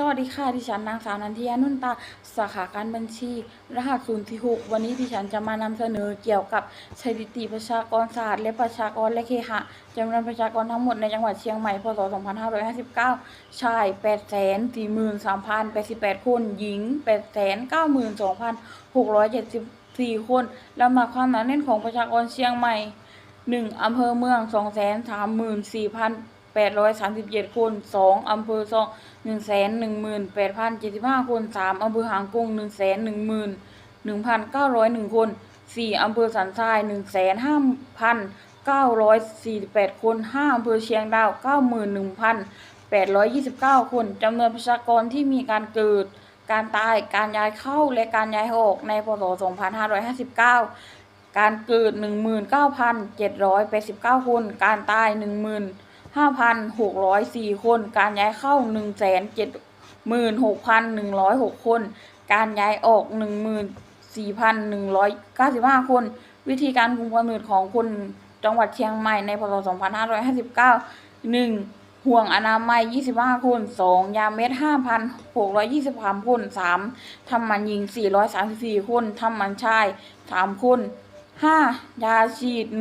สวัสดีค่ะดิฉันนางสาวนันทยานุ่นตาสาขาการบัญชี รหัสศูนย์ที่หกวันนี้ดิฉันจะมานำเสนอเกี่ยวกับสถิติประชากรศาสตร์และประชากรและเคหะจำนวนประชากรทั้งหมดในจังหวัดเชียงใหม่พศ 2559 ชาย 843,088 คน หญิง 892,674 คนลำดับความหนาแน่นของประชากรเชียงใหม่ 1อำเภอเมือง 2 3 4 0 0 0 แปดร้อยสามสิบเจ็ดคนสองอำเภอสองหนึ่งแสนหนึ่งหมื่นแปดพันเจ็ดสิบห้าคนสามอำเภอหางกุ้งหนึ่งแสนหนึ่งหมื่นหนึ่งพันเก้าร้อยหนึ่งคนสี่อำเภอสันทรายหนึ่งแสนห้าพันเก้าร้อยสี่สิบแปดคนห้าอำเภอเชียงดาวเก้าหมื่นหนึ่งพันแปดร้อยยี่สิบเก้าคนจำนวนประชากรที่มีการเกิด การตาย การย้ายเข้าและการย้ายออกในพศ2559 การเกิด 19,789 คน การตาย 5,604 คน การย้ายเข้า 176,106 คน การย้ายออก 14,195 คน วิธีการคุมกำเนิดของคนจังหวัดเชียงใหม่ในพศ 2559 1. ห่วงอนามัย 25 คน 2. ยาเม็ด 5,623 คน 3. ทำมันหญิง 434 คน ทำมันชาย 3 คน 5. ยาฉีด 1 2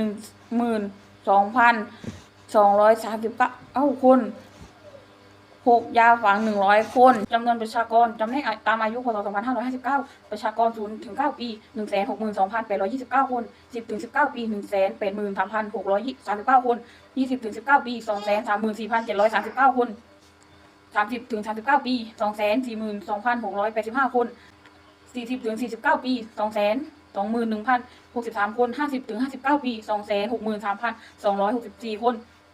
0 0 0 สองร้อยสามสิบเก้าเอ้าคนหกยาฝังหนึ่งร้อยคนจำนวนประชากรจำแนกตามอายุพศสองพันห้าร้อยห้าสิบเก้าประชากรศูนย์ถึงเก้าปีหนึ่งแสนหกหมื่นสองพันแปดร้อยยี่สิบเก้าคนสิบถึงสิบเก้าปีหนึ่งแสนแปดหมื่นสามพันหกร้อยสามสิบเก้าคนยี่สิบถึงสิบเก้าปีสองแสนสามหมื่นสี่พันเจ็ดร้อยสามสิบเก้าคนสามสิบถึงสามสิบเก้าปีสองแสนสี่หมื่นสองพันหกร้อยแปดสิบห้าคนสี่สิบถึงสี่สิบเก้าปีสองแสนสองหมื่นหนึ่งพันหกสิบสามคนห้าสิบถึงห้าสิบเก้าปีสองแสนหกหมื่นสามพันสองร้อยหกสิบสี่คน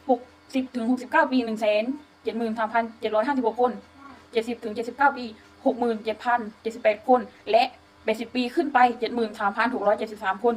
หกสิบถึงหกสิบเก้าปีหนึ่งแสนเจ็ดหมื่นสามพันเจ็ดร้อยห้าสิบหกคนเจ็ดสิบถึงเจ็ดสิบเก้าปีหกหมื่นเจ็ดพันเจ็ดสิบแปดคน และแปดสิบปีขึ้นไปเจ็ดหมื่นสามพันหกร้อยเจ็ดสิบสามคน